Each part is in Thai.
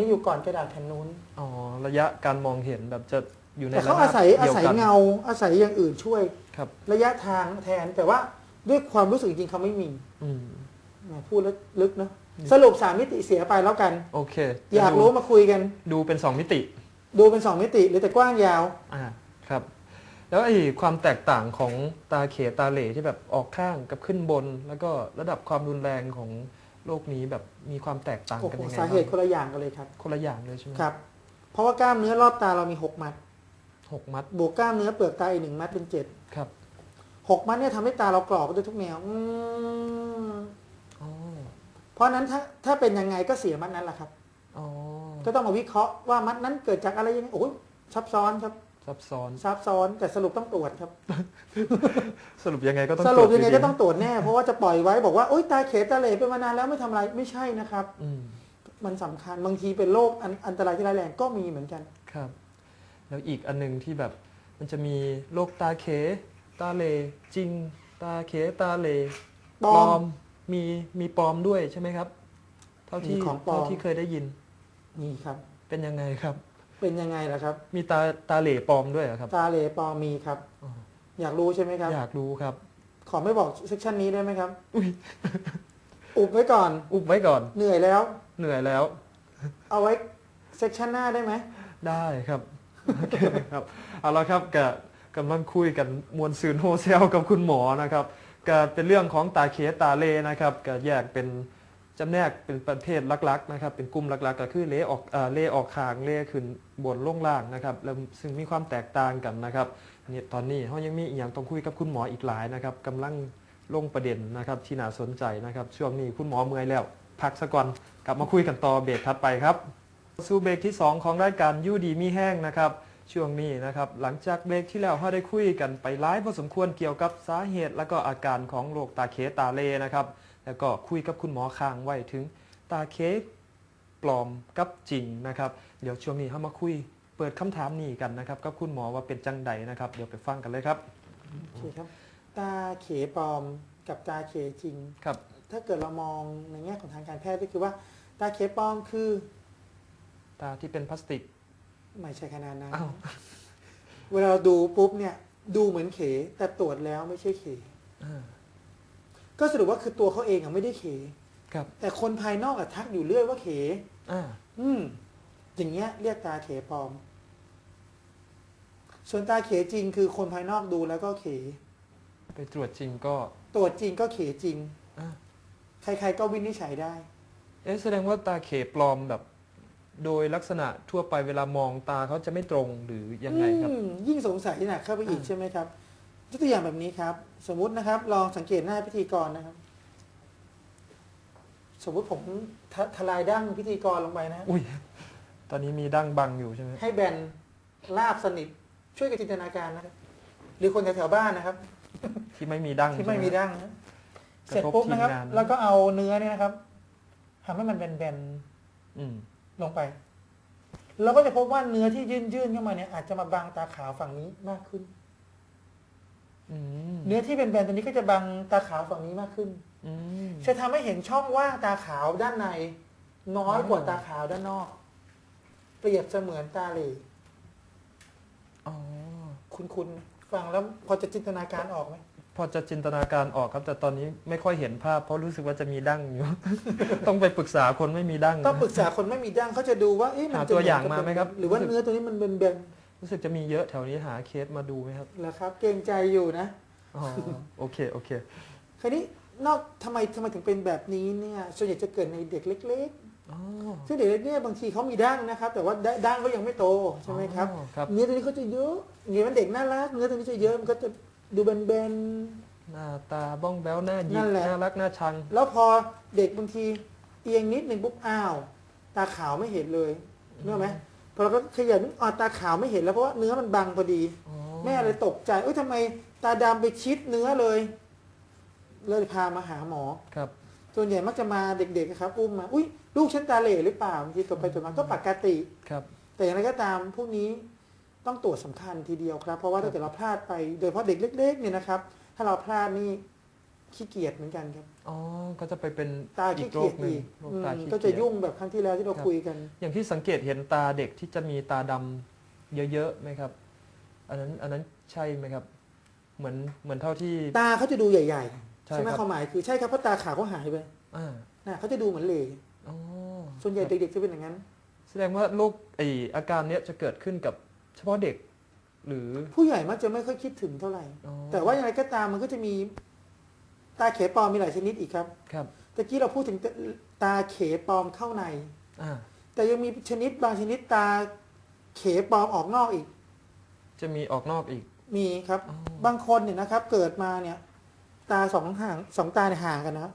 นี่อยู่ก่อนกระดาษแผ่นนู้น อ๋อ ระยะการมองเห็นแบบจะอยู่ในแต่เขาระอานาบศัยอาเดียวศัยกันเงาอาศัยอย่างอื่นช่วย ครับ ระยะทางแทนแต่ว่าด้วยความรู้สึกจริงๆเขาไม่มีอืม แหมพูดแล้วลึกเนอะนี่สรุปสามมิติเสียไปแล้วกัน โอเคอยากจะดูรู้มาคุยกัน ดูเป็นสองมิติ ดูเป็นสองมิติหรือแต่กว้างยาว อ่า ครับ แล้วไอ้ความแตกต่างของตาเขตาเหล่ที่แบบออกข้างกับขึ้นบน แล้วก็ระดับความรุนแรงของ โรคนี้แบบมีความแตกต่างโอ้กันโหยังไงสาเหตุคนบ้างละอย่างกันเลยครับคนละอย่างเลยใช่ไหมครับ เพราะว่ากล้ามเนื้อรอบตาเรามีหกมัด หกมัดบวกกล้ามเนื้อเปลือกตาอีกหนึ่งมัดเป็นเจ็ดครับหกมัดเนี่ยทำให้ตาเรากรอบไปด้วยทุกแนวอืมอ๋อเพราะฉะนั้นถ้าถ้าเป็นยังไงก็เสียมัดนั้นแหละครับ อ๋อก็ต้องมาวิเคราะห์ว่ามัดนั้นเกิดจากอะไรยังไงโอ้ยซับซ้อนครับ ซับซ้อน ซับซ้อนแต่สรุปต้องตรวจครับ สรุปยังไงก็ต้องสรุปตวจยังไงดีๆก็ต้องตรวจแน่เพราะว่าจะปล่อยไว้บอกว่าโอ๊ยตาเขตาเหล่เป็นมานานแล้วไม่ทำอะไรไม่ใช่นะครับ อืมมันสำคัญบางทีเป็นโรคอันอันตรายที่ร้ายแรงก็มีเหมือนกัน ครับ แล้วอีกอันหนึงที่แบบมันจะมีโรคตาเข ตาเหลจริง ตาเขตาเหลปลอมมีมีปลอมด้วยใช่ไหมครับ เท่าที่มีของปลอม เท่าที่เคยได้ยินนี่ครับ เป็นยังไงครับ เป็นยังไงล่ะครับ มีตาตาเหล่ปลอมด้วยเหรอครับ ตาเหล่ปลอมมีครับ อ๋อ อยากรู้ใช่ไหมครับ อยากรู้ครับ ขอไม่บอกเซกชันนี้ได้ไหมครับ อุ๊ยอุบไว้ก่อน อุบไว้ก่อน เหนื่อยแล้ว เหนื่อยแล้ว เอาไว้เซกชันหน้าได้ไหม ได้ครับโอเคครับ เอาละครับกับกำลังคุยกันมวลซืนโฮเซลกับคุณหมอนะครับก็เป็นเรื่องของตาเคสตาเลนะครับก็แยกเป็น จำแนกเป็นประเภทลักๆนะครับเป็นกลุ่มลักๆก็คือเละออกเอ่อเละออกคางเละขึ้นบนล่งล่างนะครับแล้วซึ่งมีความแตกต่างกันนะครับเนี่ยตอนนี้เขายังมีอีกอย่างต้องคุยกับคุณหมออีกหลายนะครับกำลังลงประเด็นนะครับที่น่าสนใจนะครับช่วงนี้คุณหมอเมื่อยแล้ว พักสักก่อนกลับมาคุยกันต่อเบรกถัดไปครับสู่เบรกที่ 2 ของรายการยูดีมีแห้งนะครับช่วงนี้นะครับหลังจากเบรกที่แล้วเราได้คุยกันไปหลายพอสมควรเกี่ยวกับสาเหตุ และก็อาการของโรคตาเคตาเลนะครับ แล้วก็คุยกับคุณหมอค้างไว้ถึงตาเคปลอมกับจริงนะครับ เดี๋ยวช่วงนี้เรามาคุยเปิดคำถามนี้กันนะครับกับคุณหมอว่าเป็นจังใดนะครับ เดี๋ยวไปฟังกันเลยครับ โอเคครับ ตาเขปลอมกับตาเขจริง ครับ ถ้าเกิดเรามองในแง่ของทางการแพทย์ก็คือว่า ตาเขปลอมคือตาที่เป็นพลาสติก ไม่ใช่ขนาดนั้นอ้าว เวลาเราดูปุ๊บเนี่ยดูเหมือนเขแต่ตรวจแล้วไม่ใช่เข อ่า ก็สรุปว่าคือตัวเขาเองอะไม่ได้เขครับ แต่คนภายนอกอะทักอยู่เรื่อยว่าเขอ่า อืม อย่างเงี้ย เรียกตาเขปลอม ส่วนตาเขจริงคือคนภายนอกดูแล้วก็เขไปตรวจจริงก็ตรวจจริงก็เขจริง อ่าใครๆก็วินิจฉัยได้ เอ๊ะแสดงว่าตาเขปลอมแบบ โดยลักษณะทั่วไปเวลามองตาเขาจะไม่ตรงหรือยังไงครับ อืมยิ่งสงสัยหนักเข้าไปอีกอ่า ใช่ไหมครับ ยกตัวอย่างแบบนี้ครับ สมมุตินะครับลองสังเกตหน้าพิธีกรนะครับ สมมุติผมทะทลายดั้งพิธีกรลงไปนะอุ้ยตอนนี้มีดั้งบังอยู่ใช่ไหมให้แบนราบสนิทช่วยกับจินตนาการนะครับ หรือคนแถวๆบ้านนะครับ ที่ไม่มีดั้งที่ไม่มีใช่ห ดั้งนะกเสร็จระทบปุ๊บนะครับ ทีมงาน แล้วก็เอาเนื้อเนี่ยนะครับทำให้มันแบนอืมๆลงไป เราก็จะพบว่าเนื้อที่ยื่นๆเข้ามาเนี่ยอาจจะมาบังตาขาวฝั่งนี้มากขึ้นอืม เนื้อที่เป็นแบนๆตัวนี้ก็จะบังตาขาวฝั่งนี้มากขึ้นอืมจะทำให้เห็นช่องว่างตาขาวด้านใน น้อยกว่าอ๋อตาขาวด้านนอก เปรียบเสมือนตาเหล่อ๋อคุณคุณฟังแล้วพอจะจินตนาการออกไหมพอจะจินตนาการออกครับ แต่ตอนนี้ไม่ค่อยเห็นภาพ เพราะรู้สึกว่าจะมีดั้งอยู่ ต้องไปปรึกษาคนไม่มีดั้ง ต้องปรึกษาคนไม่มีดั้งเขาจะดูว่าเอ๊ะมันหาจะตัวอย่างมาไหมครับ หรือว่าเนื้อตัวนี้มันเป็นแบน รู้สึกจะมีเยอะแถวนี้หาเคสมาดูไหมครับๆเหรอครับเกรงใจอยู่นะอ๋อโอเคโอเคคราวนี้นอกทำไมทำไมถึงเป็นแบบนี้เนี่ยส่วนใหญ่จะเกิดในเด็กเล็กอ๋อๆซึ่งเด็กเล็กเนี่ยบางทีเขามีดั้งนะครับ แต่ว่าดั้งเขายังไม่โตใช่ไหมครับอ๋อครับเนื้อตัวนี้เขาจะเยอะอย่างนี้มันเด็กน่ารักเนื้อตัวนี้จะเยอะมันก็จะดูแบนหน้าตาบ้องแบ้วหน้าหยินั่กนแหละน่ารักน่าชังๆแล้วพอเด็กบางทีเอียงนิดหนึ่งปุ๊บอ้าว ตาขาวไม่เห็นเลยเนื้อไหมพ อเราก็ขยับนิดอ๋อตาขาวไม่เห็นแล้วเพราะว่าเนื้อมันบังพอดีอ๋อแม่เลยตกใจเอ้ยทำไมตาดำไปชิดเนื้อเลย เลยพามาหาหมอ ครับ ส่วนใหญ่มักจะมาเด็กๆนะครับอุ้มมา อุ้ยลูกฉันตาเหล่หรือเปล่าบางทีตัวไปตัวมาก็ปกติ ครับ แต่อย่างไรก็ตามพวกนี้ต้องตรวจสำคัญทีเดียวครับ เพราะว่าถ้าเกิดเราพลาดไป โดยเฉพาะเด็กเล็กๆเนี่ยนะครับ ถ้าเราพลาดนี่ ขี้เกียจเหมือนกันครับ อ๋อ ก็จะไปเป็นตาอีขี้กโรเกียคจหนึ่งอีกโรคอืมตาขี้ก็เกีจะยจ ยุ่งแบบครั้งที่แล้วที่เราครับ คุยกัน อย่างที่สังเกตเห็นตาเด็กที่จะมีตาดำเยอะๆไหมครับ อันนั้นอันนั้นใช่ไหมครับ เหมือนเหมือนเท่าที่ ตาเขาจะดูใหญ่ๆใช่ใช่ไหมครับ ความหมายคือใช่ครับเพราะตาขาวเขาหายไปอ่านะเขาจะดูเหมือนเหล่อ๋อส่วนใหญ่ครับเด็กๆจะเป็นอย่างนั้น แสดงว่าโรคไออาการเนี้ยจะเกิดขึ้นกับเฉพาะเด็ก หรือผู้ใหญ่มักจะไม่ค่อยคิดถึงเท่าไหร่ อ๋อแต่ว่าอย่างไรก็ตามมันก็จะมี ตาเขปลอมมีหลายชนิดอีกครับครับตะกี้เราพูดถึงตาเขปลอมเข้าใน อ่าแต่ยังมีชนิดบางชนิดตาเขปลอมออกนอกอีก จะมีออกนอกอีก มีครับ อ๋อ บางคนเนี่ยนะครับ เกิดมาเนี่ย ตาสองห่างสองตาเนี่ยห่างกันนะครับ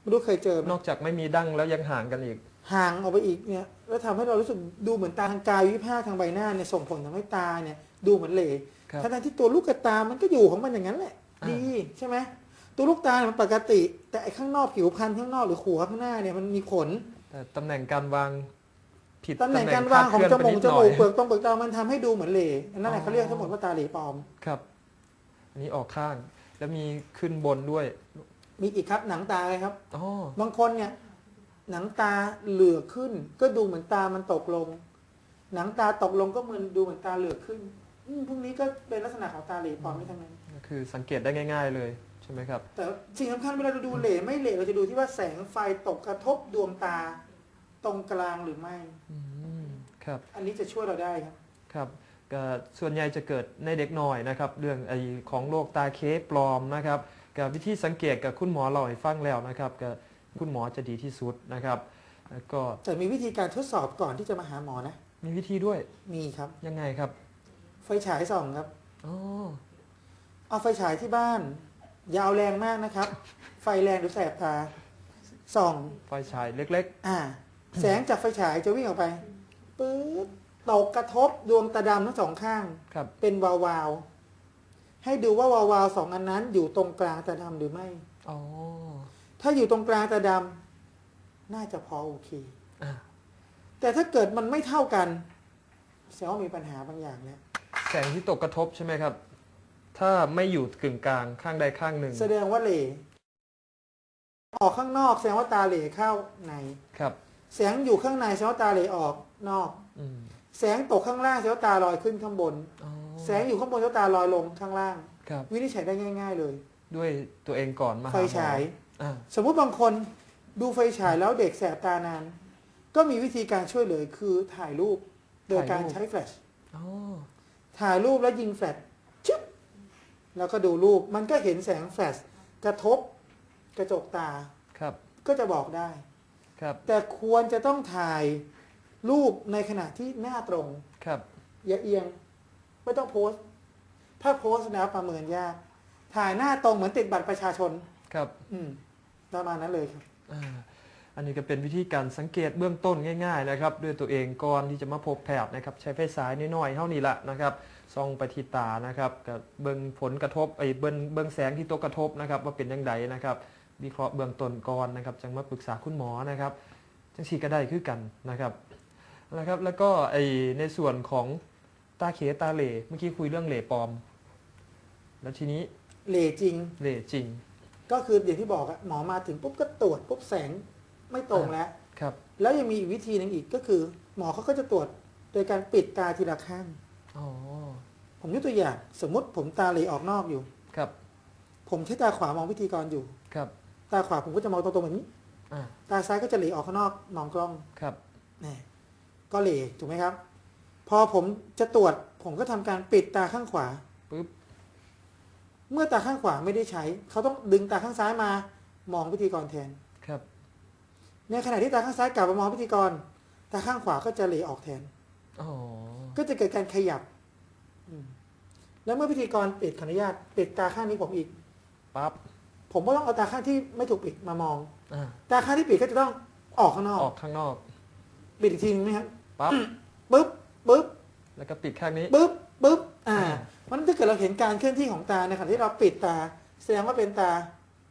ไม่รู้เคยเจอไหมนอกจากไม่มีดั้งแล้วยังห่างกันอีก ห่างออกไปอีกเนี่ย แล้วทำให้เรารู้สึกดูเหมือนตาทางกายวิภาคทางใบหน้าเนี่ยส่งผลทำให้ตาเนี่ย ดูเหมือนเหล่ครับทั้งๆที่ตัวลูกกระตามันก็อยู่ของมันอย่างนั้นแหละ อ่า ดีใช่ไหม ตัวลูกตาเนี่ยมันปกติ แต่ไอ้ข้างนอกผิวพรรณข้างนอกหรือขัวข้างหน้าเนี่ยมันมีขนแต่ตำแหน่งการวางผิดตำแหน่งการวางของจคลดเคลื่มูนกไปนิดหน่อยจมูกเปลือกตรงเปลือกตามันทำให้ดูเหมือนเหล่อันนั่นแหละอ๋อเขาเรียกทั้งหมดว่าตาเหล่ปลอมครับ อันนี้ออกข้างแล้วมีขึ้นบนด้วย มีอีกครับหนังตาเลยครับอ๋อบางคนเนี่ย หนังตาเหลือกขึ้น ก็ดูเหมือนตามันตกลง หนังตาตกลงก็เหมือนดูเหมือนตาเหลือกขึ้นอืมพวกนี้ก็เป็นลักษณะของตาเหล่ปลอมไม่ทั้งนั้นก็คือสังเกตได้ง่าย ๆ เลยใช่ไหมครับแต่สิ่งสำคัญเวลาเราดูเหล่ไม่เหล่เราจะดูที่ว่าแสงไฟตกกระทบดวงตาตรงกลางหรือไม่อืมครับ อันนี้จะช่วยเราได้ครับครับก็ส่วนใหญ่จะเกิดในเด็กน้อยนะครับ เรื่องไอของโรคตาเคปลอมนะครับกับวิธีสังเกตกับคุณหมอเราให้ฟังแล้วนะครับกับคุณหมอจะดีที่สุดนะครับแล้วก็แต่มีวิธีการทดสอบก่อนที่จะมาหาหมอนะ มีวิธีด้วยมีครับยังไงครับ ไฟฉายส่องครับอ๋อเอาไฟฉายที่บ้านอ ย่าเอาแรงมากนะครับ ไฟแรงหรือแสบตาส่องไฟฉายเล็ก อ่า แสงจากไฟฉายจะวิ่งออกไปปื๊ดตกกระทบดวงตาดำทั้งสองข้าง ๆ ครับ เป็นวาวาวๆให้ดูว่าวาวาวๆสองอันนั้น อยู่ตรงกลางตาดำหรือไม่ อ๋อ ถ้าอยู่ตรงกลางตาดำน่าจะพอโอเค อะ แต่ถ้าเกิดมันไม่เท่ากันแสดงว่ามีปัญหาบางอย่างแล้ว แสงที่ตกกระทบใช่ไหมครับ ถ้าไม่อยู่กึ่งกลางข้างใดข้างหนึ่งแสดงว่าเหล่ออกข้างนอกแสดงว่าตาเหล่เข้าใน ครับ แสงอยู่ข้างในแสดงว่าตาเหล่ออกนอก อืมแสงตกข้างล่างแสดงว่าตาลอยขึ้นข้างบน อ๋อแสงอยู่ข้างบนแสดงว่าตาลอยลงข้างล่าง ครับ วินิจฉัยได้ง่าย ๆ เลย ด้วยตัวเองก่อนมาหาไฟหมอฉายอ่าสมมุติบางคนดูไฟฉายแล้วเด็กแสบตานาน ก็มีวิธีการช่วยเหลือคือถ่ายรูปโดยการใช้แฟลช อ๋อถ่ายรูปแล้วยิงแฟลชชึบ แล้วก็ดูรูปมันก็เห็นแสงแฟลชกระทบกระจกตาครับ ก็จะบอกได้ ครับ แต่ควรจะต้องถ่ายรูปในขณะที่หน้าตรง ครับ อย่าเอียง ไม่ต้องโพสต์ถ้าโพสต์แล้วประเมินยาก ถ่ายหน้าตรงเหมือนติดบัตรประชาชน ครับ อืมประมาณนั้นเลยครับ อ่าอันนี้ก็เป็นวิธีการสังเกตเบื้องต้นง่ายๆนะครับด้วยตัวเองก่อนที่จะมาพบแพทย์นะครับใช้ไฟฉายน้อยๆเท่านี้ละนะครับส่องไปที่ตานะครับกับเบื้องผลกระทบไอ้เบื้องเบื้องแสงที่ตกกระทบนะครับว่าเป็นยังไงนะครับวิเคราะห์เบื้องต้นก่อนนะครับจึงมาปรึกษาคุณหมอนะครับจังสีก็ได้คือกันนะครับนะครับแล้วก็ไอ้ในส่วนของตาเขตาเหล่เมื่อกี้คุยเรื่องเหล่ปลอม แล้วทีนี้เหลจริงเหล่จริง ก็คืออย่างที่บอกอะหมอมาถึงปุ๊บก็ตรวจปุ๊บแสง ไม่ตรงแล้ว ครับแล้วยังมีอีกวิธีหนึ่งอีกก็คือ หมอเขาก็จะตรวจโดยการปิดตาทีละข้าง อ๋อผมยกตัวอย่างสมมุติผมตาเหลออกนอกอยู่ ครับ ผมใช้ตาขวามองพิธีกรอยู่ ครับ ตาขวาผมก็จะมองตรงๆแบบนี้ อ่าตาซ้ายก็จะเหลออกข้างนอกมองกล้องครับ นี่ก็เหลถูกไหมครับ พอผมจะตรวจ ผมก็ทำการปิดตาข้างขวาปุ๊บ เมื่อตาข้างขวาไม่ได้ใช้ เขาต้องดึงตาข้างซ้ายมามองพิธีกรแทนครับ ในขณะที่ตาข้างซ้ายกลับมามองพิธีกร ตาข้างขวาก็จะเหลออกแทนอ๋อก็จะเกิดการขยับอืมแล้วเมื่อพิธีกรปิดขออนุญาตปิดตาข้างนี้ผมอีกปั๊บผมก็ต้องเอาตาข้างที่ไม่ถูกปิดมามองอ่าตาข้างที่ปิดก็จะต้องออกข้างนอกออกข้างนอกปิดอีกทีนึงไหมครับปั๊บปึ๊บปึ๊บแล้วก็ปิดข้างนี้ปึ๊บปึ๊บอ่าอ่าเพราะฉะนั้นถ้าเกิดเราเห็นการเคลื่อนที่ของตาในขณะที่เราปิดตา แสดงว่าเป็นตา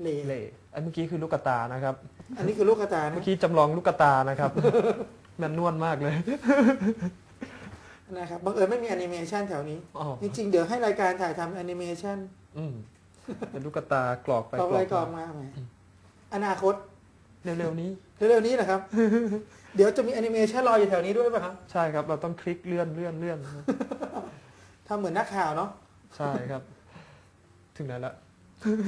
เหลเหล่อันเมื่อกี้คือลูกกระตานะครับ อันนี้คือลูกกระตานะเมื่อกี้จำลองลูกกระตานะครับ แมันนวลมากเลย นะครับบังเอิญไม่มีแอนิเมชันแถวนี้ อ๋อ จริงๆ เดี๋ยวให้รายการถ่ายทำแอนิเมชันอืมเป็นลูกตากรอกไปกรอกอะไรกรอกมามาแหมอนาคต เร็วๆนี้ เร็วๆนี้นะครับ เดี๋ยวจะมีแอนิเมชันรออยู่แถวนี้ด้วยป่ะครับ ใช่ครับ เราต้องคลิกเลื่อนเลื่อนเลื่อนทำเหมือนนักข่าวเนาะ ใช่ครับ ถึงไหนละ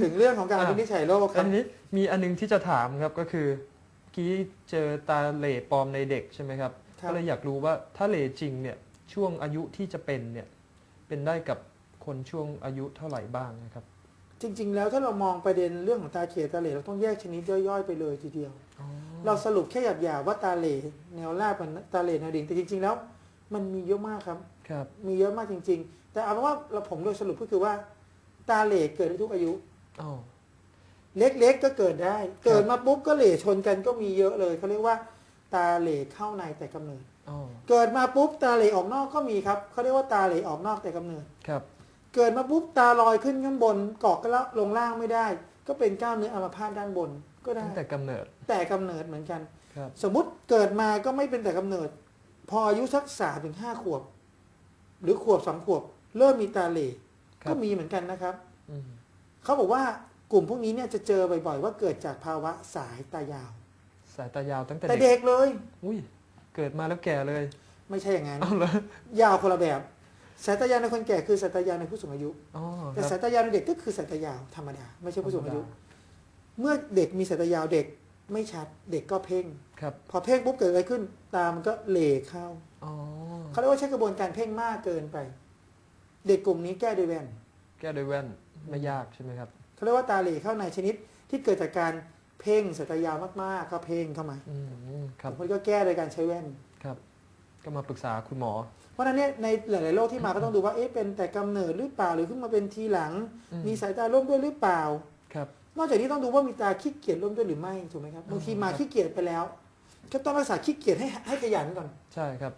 ถึงเรื่องของการอะวินิจฉัยโรคคอัรับนนี้มีอันนึงที่จะถามครับก็คือเมื่อกี้เจอตาเหล่ปลอมในเด็กใช่ไหมครับครับก็เลยอยากรู้ว่าถ้าเหล่จริงเนี่ยช่วงอายุที่จะเป็นเนี่ยเป็นได้กับคนช่วงอายุเท่าไหร่บ้างนะครับจริง ๆ แล้วถ้าเรามองประเด็นเรื่องของตาเขตตาเหล่เราต้องแยกชนิดย่อยๆไปเลยทีเดียว เราสรุปแค่หยาบๆว่าตาเหล่แนวราบมันตาเหล่แนวดิ่งแต่จริง ๆ แล้ว มันมีเยอะมากครับ ครับ มีเยอะมากจริง ๆ แต่เอาเป็นว่าเราผมโดยสรุปก็คือว่า ตาเหล่เกิดได้ทุกอายุอ๋อเล็กๆก็เกิดได้ เกิดมาปุ๊บก็เหล่ชนกันก็มีเยอะเลยเขาเรียกว่า ตาเหล่เข้าในแต่กำเนิดอ๋อเกิดมาปุ๊บตาเหล่ออกนอกก็มีครับเขาเรียกว่าตาเหล่ออกนอกแต่กำเนิดครับ เกิดมาปุ๊บตาลอยขึ้นข้างบนเกาะก็แล้วลงล่างไม่ได้ ก็เป็นกล้ามเนื้ออัมพาตด้านบนก็ได้ตั้งแต่กำเนิด แต่กำเนิดเหมือนกันครับสมมุติเกิดมาก็ไม่เป็นแต่กำเนิด พออายุสักสามถึงห้าขวบ หรือขวบสองขวบ เริ่มมีตาเหล่ครับ ก็มีเหมือนกันนะครับอืมเขาบอกว่ากลุ่มพวกนี้เนี่ยจะเจอบ่อยๆ ว่าเกิดจากภาวะสายตายาว สายตายาวตั้งแต่แต่เด็กเด็กเลย อุ้ยเกิดมาแล้วแก่เลย ไม่ใช่อย่างนั้นเอาเลยยาวคนละแบบสายตายาวในคนแก่คือสายตายาวในผู้สูงอายุอ๋อคแต่รับสายตายาวในเด็กก็คือสายตายาวธรรมดาไม่ใช่ผู้สูงอายุธรรมดเมื่อเด็กมีสายตายาวเด็กไม่ชัดเด็กก็เพ่งครับพอเพ่งปุ๊บเกิดอะไรขึ้น ตามันก็เหล่เข้าอ๋อเขาเรียกว่าใช้กระบวนการเพ่งมากเกินไป เด็กกลุ่มนี้แก้ด้วยแว่นแก้ด้วยแว่นไม่ยากใช่ไหมครับเขาเรียกว่าตาเหล่เข้าในชนิดที่เกิดจากการเพ่งสายตายาวมากๆก็เพ่งเข้ามาอืมครับบางคนก็แก้โดยการใช้แว่นครับ ก็มาปรึกษาคุณหมอ เพราะฉะนั้นเนี่ยในหลายๆโรคที่มาก็ต้องดูว่าเอ๊ะเป็นแต่กำเนิดหรือเปล่าหรือขึ้นมาเป็นทีหลัง อืม มีสายตาร่วมด้วยหรือเปล่า ครับ นอกจากนี้ต้องดูว่ามีตาขี้เกียจร่วมด้วยหรือไม่ถูกไหมครับบางทีมาครับ ขี้เกียจไปแล้ว ก็ต้องรักษาขี้เกียจให้ให้ขยันก่อน ใช่ครับ